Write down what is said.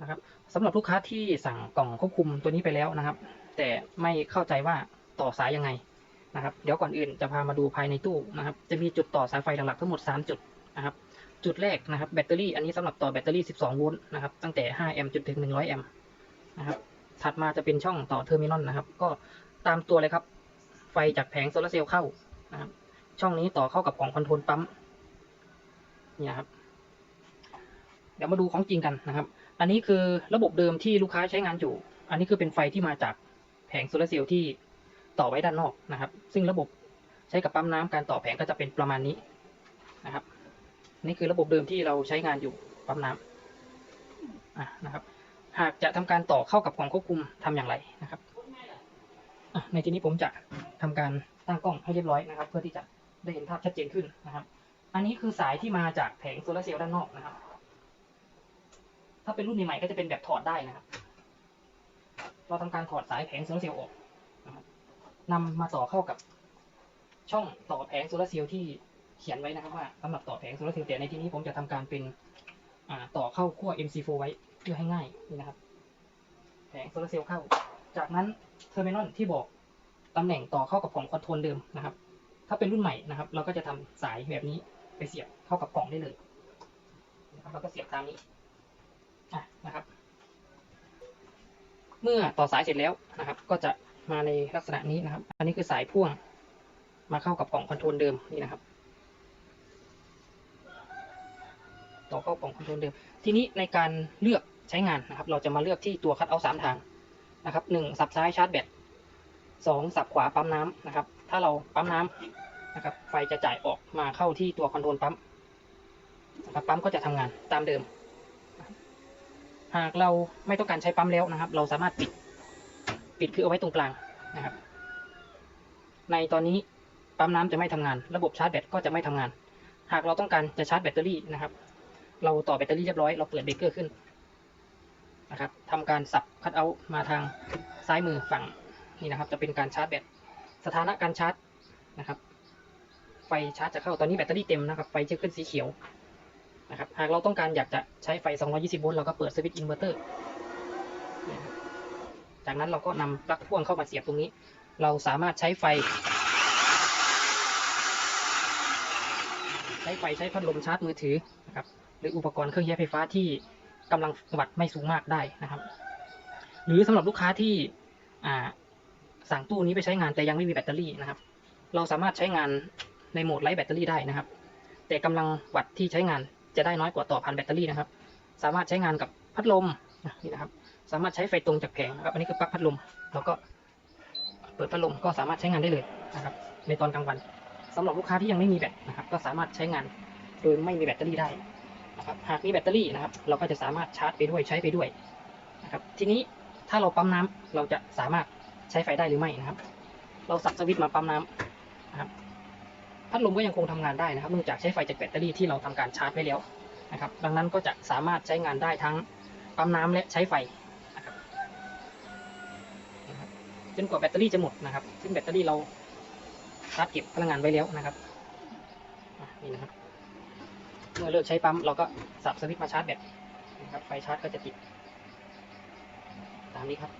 นะครับสำหรับลูกค้าที่สั่งกล่องควบคุมตัวนี้ไปแล้วนะครับ แต่ไม่เข้าใจว่าต่อสายยังไงนะครับ เดี๋ยวก่อนอื่นจะพามาดูภายในตู้นะครับ จะมีจุดต่อสายไฟหลักๆทั้งหมด 3 จุดนะครับ จุดแรกนะครับแบตเตอรี่อันนี้สำหรับต่อแบตเตอรี่ 12 โวลต์นะครับ ตั้งแต่ 5 แอมป์จนถึง 100 แอมป์นะครับ ถัดมาจะเป็นช่องต่อเทอร์มินอลนะครับ ก็ตามตัวเลยครับ ไฟจากแผงโซลาเซลล์เข้านะครับ ช่องนี้ต่อเข้ากับกล่องคอนโทรลปั๊มเนี่ยครับ เดี๋ยวมาดูของจริงกันนะครับ อันนี้คือระบบเดิมที่ลูกค้าใช้งานอยู่ อันนี้คือเป็นไฟที่มาจากแผงโซลาร์เซลล์ที่ต่อไว้ด้านนอกนะครับ ซึ่งระบบใช้กับปั๊มน้ำการต่อแผงก็จะเป็นประมาณนี้นะครับ นี่คือระบบเดิมที่เราใช้งานอยู่ปั๊มน้ำนะครับ หากจะทำการต่อเข้ากับกล่องควบคุมทำอย่างไรนะครับในที่นี้ผมจะทำการตั้งกล้องให้เรียบร้อยนะครับ เพื่อที่จะได้เห็นภาพชัดเจนขึ้นนะครับ อันนี้คือสายที่มาจากแผงโซลาร์เซลล์ด้านนอกนะครับ ถ้าเป็นรุ่นใหม่ๆก็จะเป็นแบบถอดได้นะครับ เราทำการถอดสายแผงโซลาร์เซลล์ออกนะครับนำมาต่อเข้ากับช่องต่อแผงโซลาร์เซลล์ที่เขียนไว้นะครับว่าสำหรับต่อแผงโซลาร์เซลล์แต่ในที่นี้ผมจะทำการเป็นต่อเข้าขั้ว MC4 ไว้เพื่อให้ง่ายนี่นะครับ แผงโซลาร์เซลล์เข้า จากนั้นเทอร์มินอลที่บอกตำแหน่งต่อเข้ากับกล่องคอนโทรลเดิมนะครับ ถ้าเป็นรุ่นใหม่นะครับ เราก็จะทำสายแบบนี้ไปเสียบเข้ากับกล่องได้เลยนะครับเราก็เสียบตามนี้ นะครับ เมื่อต่อสายเสร็จแล้วนะครับ ก็จะมาในลักษณะนี้นะครับ อันนี้คือสายพ่วงมาเข้ากับกล่องคอนโทรลเดิมนี่นะครับ ต่อเข้ากล่องคอนโทรลเดิม ทีนี้ในการเลือกใช้งานนะครับ เราจะมาเลือกที่ตัวคัดเอาสามทางนะครับหนึ่งสับซ้ายชาร์จแบตสองสับขวาปั๊มน้ำนะครับ ถ้าเราปั๊มน้ำนะครับ ไฟจะจ่ายออกมาเข้าที่ตัวคอนโทรลปั๊มนะครับปั๊มก็จะทำงานตามเดิม หากเราไม่ต้องการใช้ปั๊มแล้วนะครับ เราสามารถปิดปิดคือเอาไว้ตรงกลางนะครับ ในตอนนี้ปั๊มน้ำจะไม่ทำงาน ระบบชาร์จแบตก็จะไม่ทำงาน หากเราต้องการจะชาร์จแบตเตอรี่นะครับ เราต่อแบตเตอรี่เรียบร้อยเราเปิดเบรกเกอร์ขึ้นนะครับทำการสับคัดเอาท์มาทางซ้ายมือฝั่งนี่นะครับ จะเป็นการชาร์จแบตสถานะการชาร์จนะครับ ไฟชาร์จจะเข้าตอนนี้แบตเตอรี่เต็มนะครับ ไฟจะขึ้นสีเขียว นะครับ หากเราต้องการอยากจะใช้ไฟ 220 โวลต์เราก็เปิดสวิตช์อินเวอร์เตอร์ จากนั้นเราก็นำปลั๊กพ่วงเข้ามาเสียบตรงนี้ เราสามารถใช้ไฟ ใช้ไฟใช้พัดลมชาร์จมือถือนะครับ หรืออุปกรณ์เครื่องใช้ไฟฟ้าที่กำลังวัตต์ไม่สูงมากได้นะครับ หรือสำหรับลูกค้าที่สั่งตู้นี้ไปใช้งานแต่ยังไม่มีแบตเตอรี่นะครับ เราสามารถใช้งานในโหมดไร้แบตเตอรี่ได้นะครับ แต่กำลังวัตต์ที่ใช้งาน จะได้น้อยกว่าต่อพันแบตเตอรี่นะครับ สามารถใช้งานกับพัดลมนี่นะครับ สามารถใช้ไฟตรงจากแผงนะครับ อันนี้คือปลั๊กพัดลม แล้วก็เปิดพัดลมก็สามารถใช้งานได้เลยนะครับ ในตอนกลางวันสำหรับลูกค้าที่ยังไม่มีแบตนะครับ ก็สามารถใช้งานโดยไม่มีแบตเตอรี่ได้นะครับ หากมีแบตเตอรี่นะครับ เราก็จะสามารถชาร์จไปด้วยใช้ไปด้วยนะครับ ทีนี้ถ้าเราปั๊มน้ำเราจะสามารถใช้ไฟได้หรือไม่นะครับ เราสับสวิตช์มาปั๊มน้ำนะครับ พัดลมก็ยังคงทำงานได้นะครับเนื่องจากใช้ไฟจากแบตเตอรี่ที่เราทำการชาร์จไว้แล้วนะครับ ดังนั้นก็จะสามารถใช้งานได้ทั้งปั๊มน้ำและใช้ไฟนะครับจนกว่าแบตเตอรี่จะหมดนะครับ ซึ่งแบตเตอรี่เราชาร์จเก็บพลังงานไว้แล้วนะครับนี่นะครับเมื่อเลิกใช้ปั๊มเราก็สับสวิตช์มาชาร์จแบตนะครับไฟชาร์จก็จะติด ตามนี้ครับ